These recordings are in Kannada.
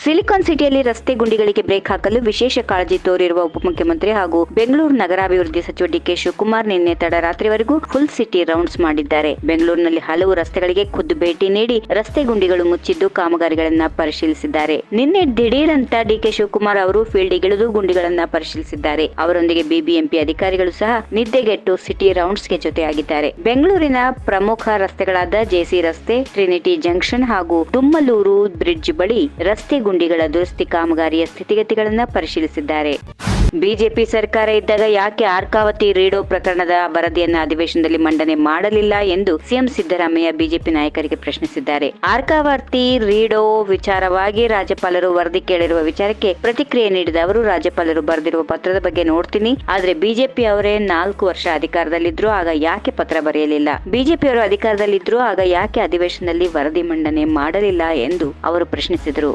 ಸಿಲಿಕಾನ್ ಸಿಟಿಯಲ್ಲಿ ರಸ್ತೆ ಗುಂಡಿಗಳಿಗೆ ಬ್ರೇಕ್ ಹಾಕಲು ವಿಶೇಷ ಕಾಳಜಿ ತೋರಿರುವ ಉಪಮುಖ್ಯಮಂತ್ರಿ ಹಾಗೂ ಬೆಂಗಳೂರು ನಗರಾಭಿವೃದ್ಧಿ ಸಚಿವ ಡಿಕೆ ಶಿವಕುಮಾರ್ ನಿನ್ನೆ ತಡರಾತ್ರಿವರೆಗೂ ಫುಲ್ ಸಿಟಿ ರೌಂಡ್ಸ್ ಮಾಡಿದ್ದಾರೆ. ಬೆಂಗಳೂರಿನಲ್ಲಿ ಹಲವು ರಸ್ತೆಗಳಿಗೆ ಖುದ್ದು ಭೇಟಿ ನೀಡಿ ರಸ್ತೆ ಗುಂಡಿಗಳು ಮುಚ್ಚಿದ್ದು ಕಾಮಗಾರಿಗಳನ್ನ ಪರಿಶೀಲಿಸಿದ್ದಾರೆ. ನಿನ್ನೆ ದಿಢೀರಂತ ಡಿಕೆ ಶಿವಕುಮಾರ್ ಅವರು ಫೀಲ್ಡ್ಗಿಳಿದು ಗುಂಡಿಗಳನ್ನ ಪರಿಶೀಲಿಸಿದ್ದಾರೆ. ಅವರೊಂದಿಗೆ ಬಿಬಿಎಂಪಿ ಅಧಿಕಾರಿಗಳು ಸಹ ನಿದ್ದೆಗೆಟ್ಟು ಸಿಟಿ ರೌಂಡ್ಸ್ಗೆ ಜೊತೆಯಾಗಿದ್ದಾರೆ. ಬೆಂಗಳೂರಿನ ಪ್ರಮುಖ ರಸ್ತೆಗಳಾದ ಜೆಸಿ ರಸ್ತೆ, ಟ್ರಿನಿಟಿ ಜಂಕ್ಷನ್ ಹಾಗೂ ತುಮ್ಮಲೂರು ಬ್ರಿಡ್ಜ್ ಬಳಿ ರಸ್ತೆ ಗುಂಡಿಗಳ ದುರಸ್ತಿ ಕಾಮಗಾರಿಯ ಸ್ಥಿತಿಗತಿಗಳನ್ನು ಪರಿಶೀಲಿಸಿದ್ದಾರೆ. ಬಿಜೆಪಿ ಸರ್ಕಾರ ಇದ್ದಾಗ ಯಾಕೆ ಆರ್ಕಾವತಿ ರೀಡೋ ಪ್ರಕರಣದ ವರದಿಯನ್ನು ಅಧಿವೇಶನದಲ್ಲಿ ಮಂಡನೆ ಮಾಡಲಿಲ್ಲ ಎಂದು ಸಿಎಂ ಸಿದ್ದರಾಮಯ್ಯ ಬಿಜೆಪಿ ನಾಯಕರಿಗೆ ಪ್ರಶ್ನಿಸಿದ್ದಾರೆ. ಆರ್ಕಾವರ್ತಿ ರೀಡೋ ವಿಚಾರವಾಗಿ ರಾಜ್ಯಪಾಲರು ವರದಿ ಕೇಳಿರುವ ವಿಚಾರಕ್ಕೆ ಪ್ರತಿಕ್ರಿಯೆ ನೀಡಿದ ಅವರು, ರಾಜ್ಯಪಾಲರು ಬರೆದಿರುವ ಪತ್ರದ ಬಗ್ಗೆ ನೋಡ್ತೀನಿ. ಆದ್ರೆ ಬಿಜೆಪಿ ಅವರೇ ನಾಲ್ಕು ವರ್ಷ ಅಧಿಕಾರದಲ್ಲಿದ್ರು, ಆಗ ಯಾಕೆ ಪತ್ರ ಬರೆಯಲಿಲ್ಲ? ಬಿಜೆಪಿಯವರು ಅಧಿಕಾರದಲ್ಲಿದ್ರು, ಆಗ ಯಾಕೆ ಅಧಿವೇಶನದಲ್ಲಿ ವರದಿ ಮಂಡನೆ ಮಾಡಲಿಲ್ಲ ಎಂದು ಅವರು ಪ್ರಶ್ನಿಸಿದರು.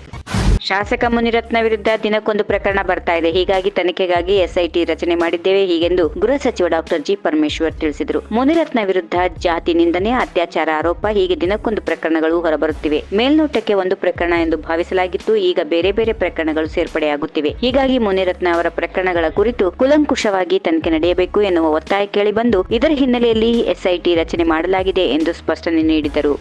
ಶಾಸಕ ಮುನಿರತ್ನ ವಿರುದ್ಧ ದಿನಕ್ಕೊಂದು ಪ್ರಕರಣ ಬರ್ತಾ ಇದೆ. ಹೀಗಾಗಿ ತನಿಖೆಗಾಗಿ ಎಸ್ಐಟಿ ರಚನೆ ಮಾಡಿದ್ದೇವೆ ಹೀಗೆಂದು ಗೃಹ ಸಚಿವ ಡಾಕ್ಟರ್ ಜಿ ಪರಮೇಶ್ವರ್ ತಿಳಿಸಿದರು. ಮುನಿರತ್ನ ವಿರುದ್ಧ ಜಾತಿ ನಿಂದನೆ, ಅತ್ಯಾಚಾರ ಆರೋಪ ಹೀಗೆ ದಿನಕ್ಕೊಂದು ಪ್ರಕರಣಗಳು ಹೊರಬರುತ್ತಿವೆ. ಮೇಲ್ನೋಟಕ್ಕೆ ಒಂದು ಪ್ರಕರಣ ಎಂದು ಭಾವಿಸಲಾಗಿತ್ತು. ಈಗ ಬೇರೆ ಬೇರೆ ಪ್ರಕರಣಗಳು ಸೇರ್ಪಡೆಯಾಗುತ್ತಿವೆ. ಹೀಗಾಗಿ ಮುನಿರತ್ನ ಅವರ ಪ್ರಕರಣಗಳ ಕುರಿತು ಕುಲಂಕುಷವಾಗಿ ತನಿಖೆ ನಡೆಯಬೇಕು ಎನ್ನುವ ಒತ್ತಾಯ ಕೇಳಿಬಂದು ಇದರ ಹಿನ್ನೆಲೆಯಲ್ಲಿ ಎಸ್ಐಟಿ ರಚನೆ ಮಾಡಲಾಗಿದೆ ಎಂದು ಸ್ಪಷ್ಟನೆ ನೀಡಿದರು.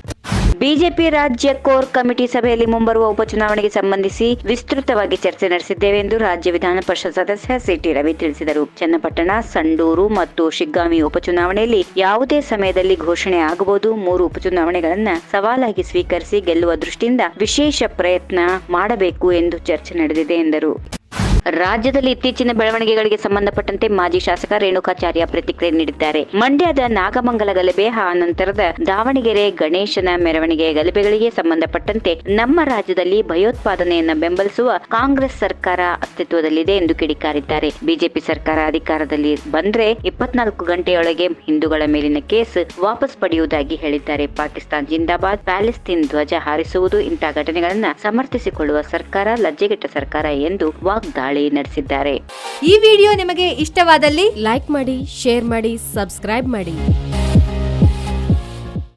ಬಿಜೆಪಿ ರಾಜ್ಯ ಕೋರ್ ಕಮಿಟಿ ಸಭೆಯಲ್ಲಿ ಮುಂಬರುವ ಉಪಚುನಾವಣೆಗೆ ಸಂಬಂಧಿಸಿ ವಿಸ್ತೃತವಾಗಿ ಚರ್ಚೆ ನಡೆಸಿದ್ದೇವೆ ಎಂದು ರಾಜ್ಯ ವಿಧಾನ ಪರಿಷತ್ ಸದಸ್ಯ ಸಿಟಿ ರವಿ ತಿಳಿಸಿದರು. ಚನ್ನಪಟ್ಟಣ, ಸಂಡೂರು ಮತ್ತು ಶಿಗ್ಗಾಂವಿ ಉಪಚುನಾವಣೆಯಲ್ಲಿ ಯಾವುದೇ ಸಮಯದಲ್ಲಿ ಘೋಷಣೆ ಆಗಬಹುದು. ಮೂರು ಉಪಚುನಾವಣೆಗಳನ್ನ ಸವಾಲಾಗಿ ಸ್ವೀಕರಿಸಿ ಗೆಲ್ಲುವ ದೃಷ್ಟಿಯಿಂದ ವಿಶೇಷ ಪ್ರಯತ್ನ ಮಾಡಬೇಕು ಎಂದು ಚರ್ಚೆ ನಡೆದಿದೆ ಎಂದರು. ರಾಜ್ಯದಲ್ಲಿ ಇತ್ತೀಚಿನ ಬೆಳವಣಿಗೆಗಳಿಗೆ ಸಂಬಂಧಪಟ್ಟಂತೆ ಮಾಜಿ ಶಾಸಕ ರೇಣುಕಾಚಾರ್ಯ ಪ್ರತಿಕ್ರಿಯೆ ನೀಡಿದ್ದಾರೆ. ಮಂಡ್ಯದ ನಾಗಮಂಗಲ ಗಲಭೆ ಆ ನಂತರದ ದಾವಣಗೆರೆ ಗಣೇಶನ ಮೆರವಣಿಗೆ ಗಲಭೆಗಳಿಗೆ ಸಂಬಂಧಪಟ್ಟಂತೆ ನಮ್ಮ ರಾಜ್ಯದಲ್ಲಿ ಭಯೋತ್ಪಾದನೆಯನ್ನು ಬೆಂಬಲಿಸುವ ಕಾಂಗ್ರೆಸ್ ಸರ್ಕಾರ ಅಸ್ತಿತ್ವದಲ್ಲಿದೆ ಎಂದು ಕಿಡಿಕಾರಿದ್ದಾರೆ. ಬಿಜೆಪಿ ಸರ್ಕಾರ ಅಧಿಕಾರದಲ್ಲಿ ಬಂದ್ರೆ ಇಪ್ಪತ್ನಾಲ್ಕು ಗಂಟೆಯೊಳಗೆ ಹಿಂದೂಗಳ ಮೇಲಿನ ಕೇಸ್ ವಾಪಸ್ ಪಡೆಯುವುದಾಗಿ ಹೇಳಿದ್ದಾರೆ. ಪಾಕಿಸ್ತಾನ್ ಜಿಂದಾಬಾದ್ ಪ್ಯಾಲೆಸ್ತೀನ್ ಧ್ವಜ ಹಾರಿಸುವುದು ಇಂಥ ಘಟನೆಗಳನ್ನ ಸಮರ್ಥಿಸಿಕೊಳ್ಳುವ ಸರ್ಕಾರ, ಲಜ್ಜೆಗೆಟ್ಟ ಸರ್ಕಾರ ಎಂದು ವಾಗ್ದಾಳಿ ನಡೆಸಿದ್ದಾರೆ. ಈ ವಿಡಿಯೋ ನಿಮಗೆ ಇಷ್ಟವಾದಲ್ಲಿ ಲೈಕ್ ಮಾಡಿ ಶೇರ್ ಮಾಡಿ ಸಬ್ಸ್ಕ್ರೈಬ್ ಮಾಡಿ.